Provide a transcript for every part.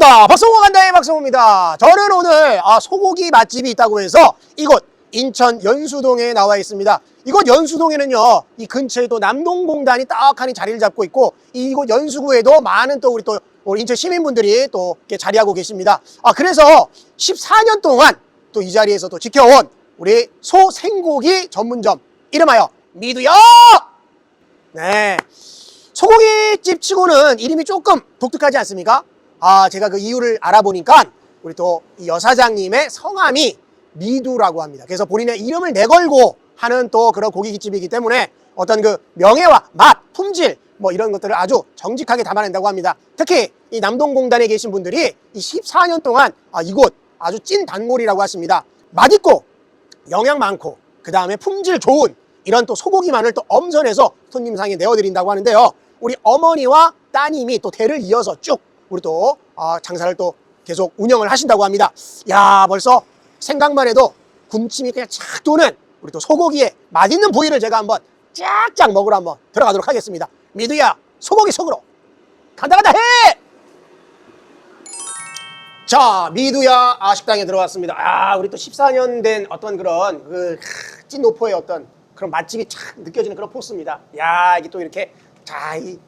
가다 박성호 간다의 박성호입니다. 저는 오늘 아, 소고기 맛집이 있다고 해서 이곳 인천 연수동에 나와 있습니다. 이곳 연수동에는요, 이 근처에 또 남동공단이 딱하니 자리를 잡고 있고, 이곳 연수구에도 많은 또 우리 또 우리 인천 시민분들이 또 이렇게 자리하고 계십니다. 아, 그래서 14년 동안 또 이 자리에서 또 지켜온 우리 소생고기 전문점, 이름하여 미두요! 네. 소고기집 치고는 이름이 조금 독특하지 않습니까? 아, 제가 그 이유를 알아보니까 우리 또 이 여사장님의 성함이 미두라고 합니다. 그래서 본인의 이름을 내걸고 하는 또 그런 고깃집이기 때문에 어떤 그 명예와 맛, 품질 뭐 이런 것들을 아주 정직하게 담아낸다고 합니다. 특히 이 남동공단에 계신 분들이 이 14년 동안 아, 이곳 아주 찐 단골이라고 하십니다. 맛있고 영양 많고 그 다음에 품질 좋은 이런 또 소고기만을 또 엄선해서 손님상에 내어드린다고 하는데요. 우리 어머니와 따님이 또 대를 이어서 쭉 우리 또 어, 장사를 또 계속 운영을 하신다고 합니다. 야 벌써 생각만 해도 군침이 그냥 착 도는 우리 또 소고기의 맛있는 부위를 제가 한번 쫙쫙 먹으러 한번 들어가도록 하겠습니다. 미두야 소고기 속으로 간다 간다 해! 자, 미두야 아, 식당에 들어왔습니다. 아, 우리 또 14년 된 어떤 그런 그 크, 찐노포의 어떤 그런 맛집이 착 느껴지는 그런 포스입니다. 야, 이게 또 이렇게 자, 이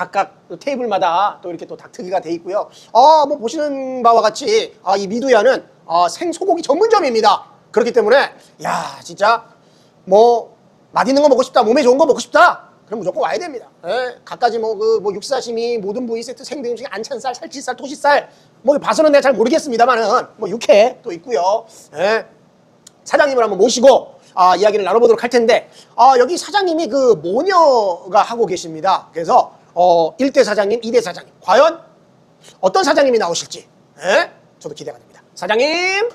각각 또 테이블마다 또 이렇게 또 닭트기가 돼 있고요. 아, 뭐 보시는 바와 같이 아, 이 미두야는 아, 생소고기 전문점입니다. 그렇기 때문에 야, 진짜 뭐 맛있는 거 먹고 싶다, 몸에 좋은 거 먹고 싶다. 그럼 무조건 와야 됩니다. 예, 갖가지 뭐 그 뭐 육사시미 모든 부위 세트 생등 음식 안찬살, 살치살, 토시살 뭐 봐서는 내가 잘 모르겠습니다만은 뭐 육회 또 있고요. 예. 사장님을 한번 모시고 아, 이야기를 나눠보도록 할 텐데 아, 여기 사장님이 그 모녀가 하고 계십니다. 그래서 어, 1대 사장님, 2대 사장님 과연 어떤 사장님이 나오실지 예? 저도 기대가 됩니다. 사장님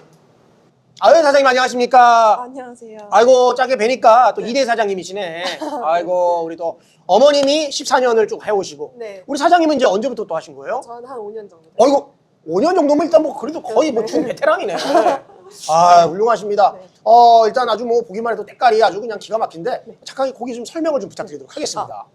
아유 사장님 안녕하십니까? 안녕하세요. 아이고 짜게 뵈니까 또 이대 사장님이시네. 아이고 우리 또 어머님이 14년을 쭉 해오시고 네. 우리 사장님은 이제 언제부터 또 하신 거예요? 저는 한 5년 정도. 어이구 5년 정도면 일단 뭐 그래도 거의 뭐 네. 준베테랑이네. 아 훌륭하십니다. 네. 어 일단 아주 뭐 보기만 해도 때깔이 아주 그냥 기가 막힌데 잠깐 고기 좀 설명을 좀 부탁드리도록 하겠습니다.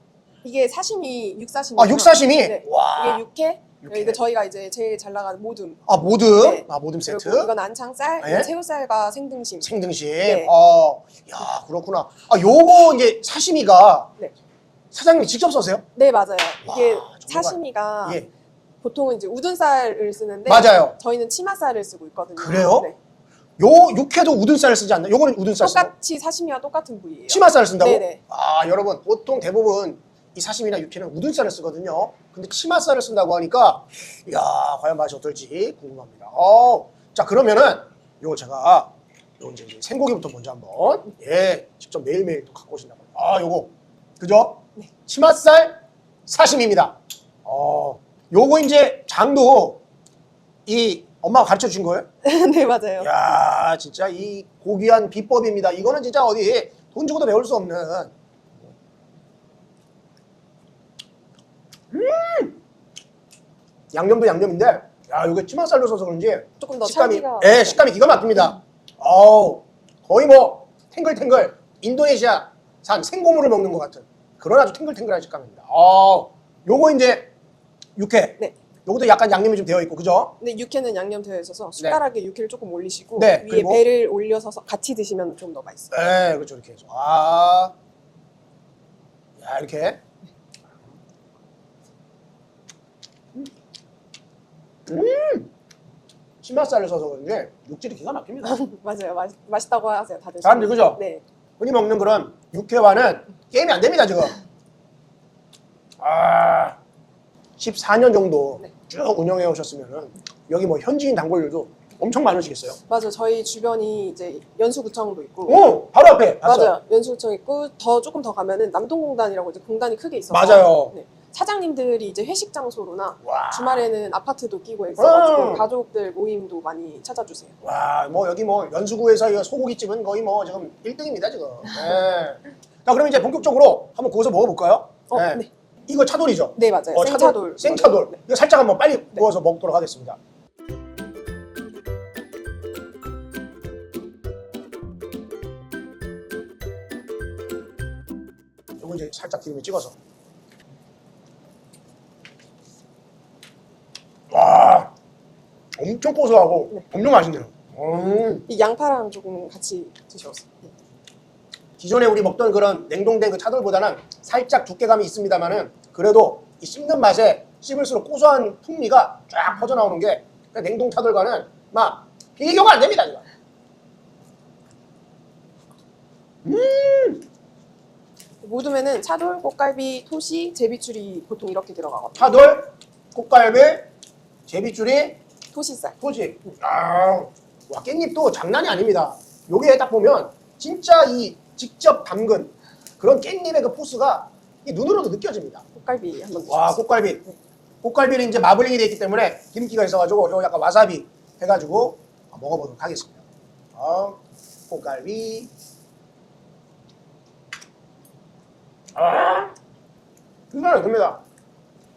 이게 사시미, 육사시미. 아, 육사시미? 네. 와. 이게 육회. 육회. 이거 저희가 이제 제일 잘 나가는 모둠. 아 모듬 네. 아 모듬 세트 그리고 이건 안창살, 네. 이건 새우살과 생등심. 생등심. 네. 어, 야 그렇구나. 아 요거 이제 사시미가 네. 사장님이 직접 써세요? 네, 맞아요. 이게 와, 정말. 사시미가 예. 보통은 이제 우둔살을 쓰는데 맞아요. 저희는 치마살을 쓰고 있거든요. 그래요? 네. 요 육회도 우둔살을 쓰지 않나? 요거는 우둔살 쓰고 똑같이 사시미와 똑같은 부위예요. 치마살을 쓴다고? 네네. 아 여러분 보통 대부분 이 사시미나 육회는 우둔살을 쓰거든요. 근데 치마살을 쓴다고 하니까 이야 과연 맛이 어떨지 궁금합니다. 어, 자 그러면은 요거 제가 요 이제 생고기부터 먼저 한번 예 직접 매일매일 또 갖고 오신다고. 아 요거 그죠? 네. 치맛살 사시미입니다. 어 요거 이제 장도 이 엄마가 가르쳐 준 거예요? 네, 맞아요. 야 진짜 이 고귀한 비법입니다. 이거는 진짜 어디 돈 주고도 배울 수 없는. 음! 양념도 양념인데, 야 이거 치맛살로 써서 그런지 조금 더 식감이, 찰기가- 예, 식감이 기가 막힙니다. 어우 거의 뭐 탱글탱글 인도네시아산 생고물을 먹는 것 같은 그런 아주 탱글탱글한 식감입니다. 어, 요거 이제 육회. 네. 요것도 약간 양념이 좀 되어 있고, 그죠? 근데 육회는 양념 되어 있어서 숟가락에 육회를 조금 올리시고 네, 위에 그리고? 배를 올려서 같이 드시면 좀 더 맛있어요. 네, 그렇죠. 이렇게 해서. 아. 야, 이렇게. 음! 치맛살을 써서 그런지 육질이 기가 막힙니다. 맞아요. 맛, 맛있다고 하세요, 다들. 사람들 그죠? 네. 흔히 먹는 그런 육회와는 게임이 안 됩니다, 지금. 아. 14년 정도 네. 쭉 운영해 오셨으면은 여기 뭐 현지인 단골들도 엄청 많으시겠어요? 맞아요. 저희 주변이 이제 연수구청도 있고. 오! 바로 앞에 봤어요. 맞아요. 연수구청 있고 더 조금 더 가면은 남동공단이라고 이제 공단이 크게 있어서 맞아요. 네. 사장님들이 이제 회식 장소로나 와. 주말에는 아파트도 끼고 있어가지고 음. 가족들 모임도 많이 찾아주세요. 와, 뭐 여기 뭐 연수구에서 이 소고기집은 거의 뭐 지금 1등입니다 지금. 네. 자, 그럼 이제 본격적으로 한번 구워서 먹어볼까요? 어, 네. 이거 차돌이죠? 네 맞아요. 어, 생차돌. 생차돌. 네. 이거 살짝 한번 빨리 구워서 먹도록 하겠습니다. 이거 이제 살짝 기름에 찍어서. 엄청 고소하고 네. 엄청 맛있네요. 음. 이 양파랑 조금 같이 드셔보세요. 네. 기존에 우리 먹던 그런 냉동된 그 차돌보다는 살짝 두께감이 있습니다만은 그래도 이 씹는 맛에 씹을수록 고소한 풍미가 쫙 퍼져 나오는 게 그냥 냉동 차돌과는 막 비교가 안 됩니다. 이거. 모둠에는 차돌, 꽃갈비, 토시, 제비추리 보통 이렇게 들어가거든요. 차돌, 꽃갈비, 제비줄이, 토시살. 토지. 아, 와 깻잎도 장난이 아닙니다. 요게 딱 보면 진짜 이 직접 담근 그런 깻잎의 그 포스가 이 눈으로도 느껴집니다. 꽃갈비 한번. 와 꽃갈비. 꽃갈비는 이제 마블링이 되어 있기 때문에 김기가 있어가지고 요 약간 와사비 해가지고 먹어보도록 하겠습니다. 어, 꽃갈비. 아, 굉장히 됩니다.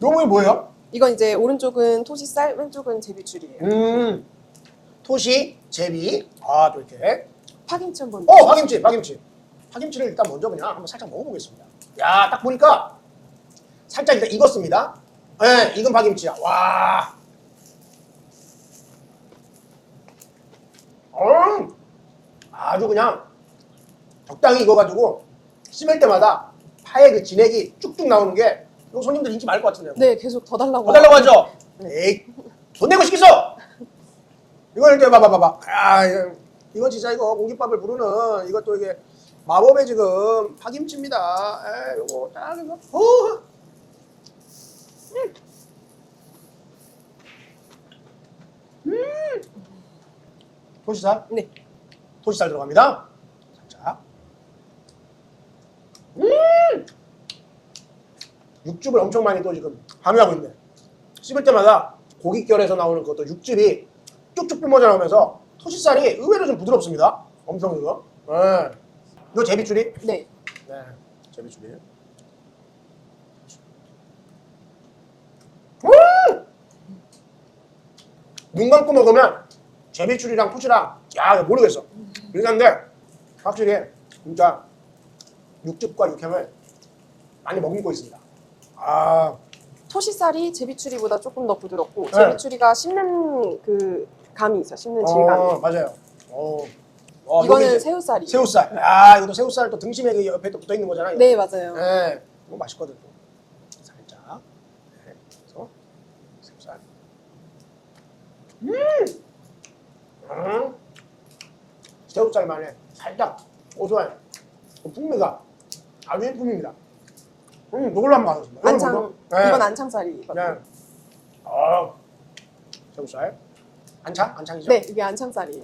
요거 뭐예요? 이건 이제 오른쪽은 토시살, 왼쪽은 제비추리예요. 음, 토시, 제비. 아, 또 이렇게. 파김치 한번. 어, 파김치, 파김치. 파김치를 일단 먼저 그냥 한번 살짝 먹어보겠습니다. 야, 딱 보니까 살짝 일단 익었습니다. 예, 네, 익은 파김치야. 와. 음, 아주 그냥 적당히 익어가지고 씹을 때마다 파의 그 진액이 쭉쭉 나오는 게 이거 손님들 인기 많을 것 같은데요. 네, 계속 더 달라고. 더 달라고 하죠? 네. 에이, 돈 내고 시켰어! 이걸 이렇게 봐봐 봐봐. 아, 이거- 이건 진짜 이거 공깃밥을 부르는 이것도 이게 마법의 지금 파김치입니다. 에, 요거 딱 이거. 어. 음. 음. 토시살? 네. 토시살 들어갑니다. 살짝. 음! 육즙을 엄청 많이 또 지금 함유하고 있네. 씹을 때마다 고깃결에서 나오는 그것도 육즙이 쭉쭉 뿜어져 나오면서 토시살이 의외로 좀 부드럽습니다. 엄청 이거. 네. 이거 제비추리? 네. 네. 제비추리. 음! 눈 감고 먹으면 제비추리랑 토시랑 야 모르겠어. 그런데 확실히 진짜 육즙과 육향을 많이 머금고 있습니다. 아, 토시살이 제비추리보다 조금 더 부드럽고 네. 제비추리가 씹는 그 감이 있어요. 씹는 질감이. 어, 맞아요. 어, 어, 이거는 새우살이. 새우살. 아, 이것도 새우살 또 등심에 그 옆에 또 붙어 있는 거잖아요. 네, 맞아요. 네, 이거 맛있거든. 또. 살짝. 네, 그래서 새우살. 음, 음, 새우살만의 살짝 고소한 그 풍미가 아주 일품입니다. 음, 이걸로 한번 가겠습니다. 안창. 네. 이건 안창살이거든요. 네. 어, 새우살. 안창? 안창이죠? 네, 이게 안창살이에요.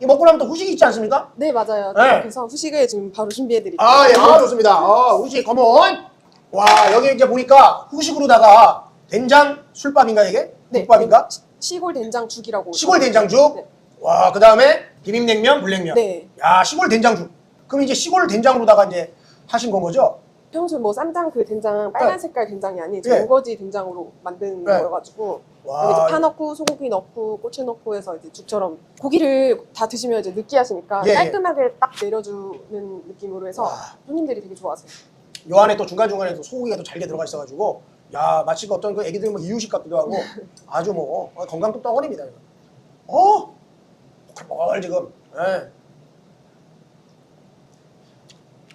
이 먹고 나면 또 후식이 있지 않습니까? 네, 맞아요. 네. 그래서 후식을 지금 바로 준비해드릴게요. 아, 예, 아, 좋습니다. 어, 후식, 컴온. 와, 여기 이제 보니까 후식으로다가 된장 술밥인가 이게? 네. 국밥인가? 시- 시골 된장죽이라고. 시골 된장죽. 네. 와, 그 다음에 비빔냉면, 물냉면. 네. 야, 시골 된장죽. 그럼 이제 시골 된장으로다가 이제 하신 건 거죠? 평소에 뭐 쌈장 그 된장 빨간 색깔 된장이 아닌 네. 전거지 된장으로 만든 네. 거여가지고 와, 여기 이제 파 넣고 소고기 넣고 꼬치 넣고 해서 이제 죽처럼 고기를 다 드시면 이제 느끼하시니까 예, 예. 깔끔하게 딱 내려주는 느낌으로 해서 와. 손님들이 되게 좋아하세요. 요 안에 또 중간 중간에 또 소고기가 또 잘게 들어가 있어가지고 야, 마치 그 어떤 그 애기들 뭐 이유식 같기도 하고 아주 뭐 어, 건강도 덩어리입니다. 이거. 어? 펄펄 지금. 예.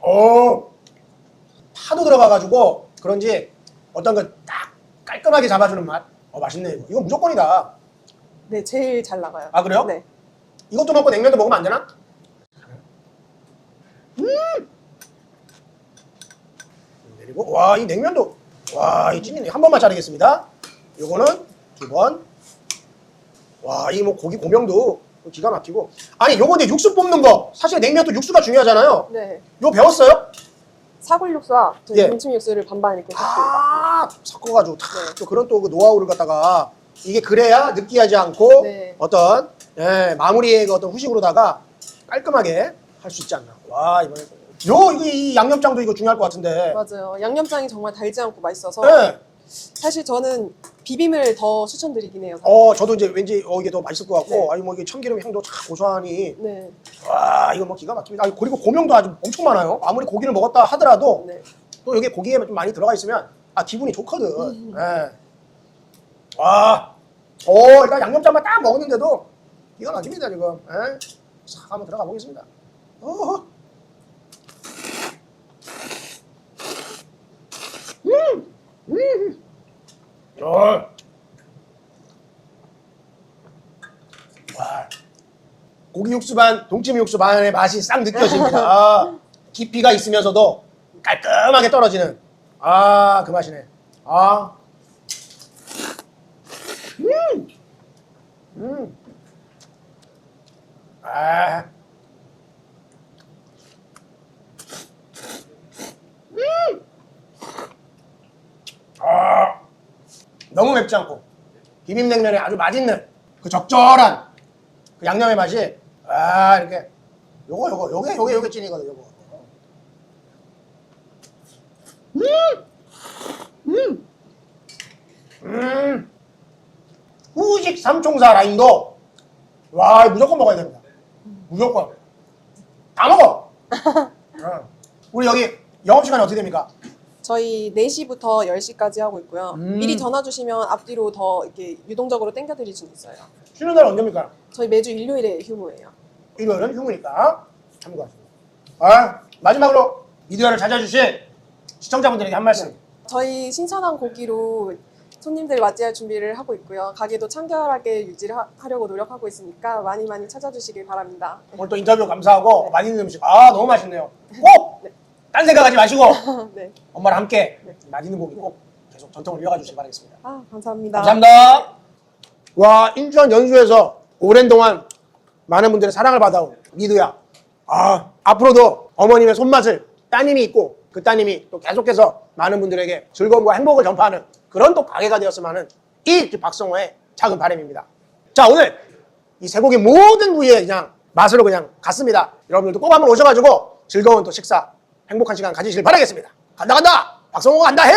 어. 파도 들어가가지고 그런지 어떤 그딱 깔끔하게 잡아주는 맛. 어, 맛있네 이거. 이거 무조건이다. 네, 제일 잘 나가요. 아, 그래요? 네. 이것도 먹고 냉면도 먹으면 안 되나? 음. 내리고 와 이 냉면도 와이 찐이네 한 번만 자르겠습니다. 요거는 두 번. 와 이 뭐 고기 고명도 기가 막히고 아니 요거 이제 육수 뽑는 거 사실 냉면도 육수가 중요하잖아요. 네. 요 배웠어요? 사골 육수와 저 예. 김치 육수를 반반 이렇게 섞습니다. 아 섞어가지고 탁, 네. 또 그런 또 그 노하우를 갖다가 이게 그래야 느끼하지 않고 네. 어떤 예, 마무리의 그 어떤 후식으로다가 깔끔하게 할 수 있지 않나. 와 이번에 요 이거 이 양념장도 이거 중요할 것 같은데. 맞아요. 양념장이 정말 달지 않고 맛있어서 네. 사실 저는 비빔을 더 추천드리긴 해요. 어 저도 이제 왠지 어 이게 더 맛있을 것 같고 네. 아니 뭐 이게 참기름 향도 참 고소하니 네. 와 이거 뭐 기가 막힙니다. 아니, 그리고 고명도 아주 엄청 많아요. 아무리 고기를 먹었다 하더라도 네. 또 여기 고기에 좀 많이 들어가 있으면 아 기분이 좋거든. 음. 예. 와, 오 일단 양념장만 딱 먹었는데도 이건 아닙니다 지금. 에? 싹 한번 들어가 보겠습니다. 어. 음, 와, 고기 육수 반, 동치미 육수 반의 맛이 싹 느껴집니다. 아, 깊이가 있으면서도 깔끔하게 떨어지는. 아 그 맛이네. 아, 음, 음, 너무 맵지 않고 비빔냉면에 아주 맛있는 그 적절한 그 양념의 맛이 아 이렇게 요거 요거 요게 요게 요게 찐이거든 요거 음음 음. 후식 삼총사 라인도 와 무조건 먹어야 됩니다 무조건 다 먹어 어. 우리 여기 영업시간이 어떻게 됩니까? 저희 4시부터 10시까지 하고 있고요. 음. 미리 전화 주시면 앞뒤로 더 이렇게 유동적으로 땡겨드릴 수는 있어요. 쉬는 날 언제입니까? 저희 매주 일요일에 휴무예요. 일요일은 휴무니까 참고하십니다 아, 마지막으로 미디어를 찾아주신 시청자분들에게 한 말씀 저희 신선한 고기로 손님들 맞이할 준비를 하고 있고요. 가게도 청결하게 유지를 하, 하려고 노력하고 있으니까 많이 많이 찾아주시길 바랍니다. 오늘 또 인터뷰 감사하고 맛있는 음식 아 너무 맛있네요 꼭! 딴 생각하지 마시고 네. 엄마랑 함께 네. 맛있는 고기 꼭 계속 전통을 이어가 주시기 바라겠습니다 아, 감사합니다. 감사합니다 와 인천 연수에서 오랜 동안 많은 분들의 사랑을 받아온 미두야 아 앞으로도 어머님의 손맛을 따님이 있고 그 따님이 또 계속해서 많은 분들에게 즐거움과 행복을 전파하는 그런 또 가게가 되었으면 하는 이 박성호의 작은 바람입니다 자 오늘 이 쇠고기 모든 부위에 그냥 맛으로 그냥 갔습니다. 여러분들도 꼭 한번 오셔가지고 즐거운 또 식사, 행복한 시간 가지시길 바라겠습니다. 간다 간다! 박성호가 간다 해!